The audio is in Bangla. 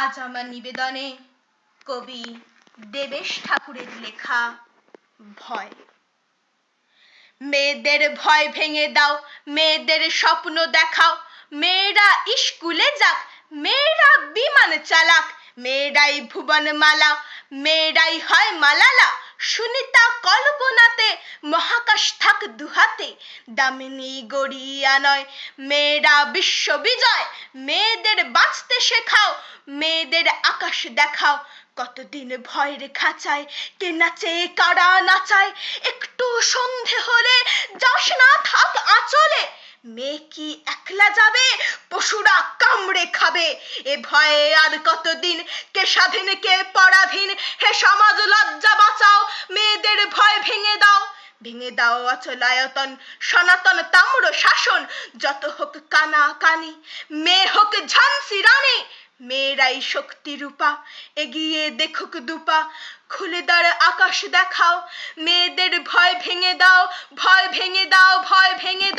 আজ আমার নিবেদনে কবি দেবেশ ঠাকুরের লেখা ভয়। মেয়েদের ভয় ভেঙে দাও, মেয়েদের স্বপ্ন দেখাও, মেয়েরা স্কুলে যাক, মেয়েরা বিমান চালাক, মেয়েরাই ভুবন মালা মেয়েরাই হয় মালালা, সুনিতা কল্পনাতে মহাকাশ থাক দুহাতে, দামিনী গড়িয়া নয়। মেয়েরা বিশ্ব বিজয়, মেয়েদের বাঁচতে শেখাও, মেয়েদের আকাশ দেখাও। কতদিন ভয়ের খাঁচায়, কে নাচে, কারা নাচায়, একটু সন্ধে হলে যাস না, থাক আঁচলে। মেয়ে কি একলা যাবে, পশুরা কামড়ে খাবে। এ ভয়ে আর কতদিন, কে স্বাধীন, কে পরাধীন, হে সমাজ লজ্জা বাঁচাও। মেয়েদের ভয় ভেঙে দাও ভেঙে দাও অচলায়তন সনাতন তাম্র শাসন। যত হোক কানা কানি, মেয়ে হোক ঝান্সি রানে, মেয়েরাই শক্তি রূপা, এগিয়ে দেখুক দুপা। খুলে দাঁড় আকাশ দেখাও, মেয়েদের ভয় ভেঙে দাও, ভয় ভেঙে দাও, ভয় ভেঙে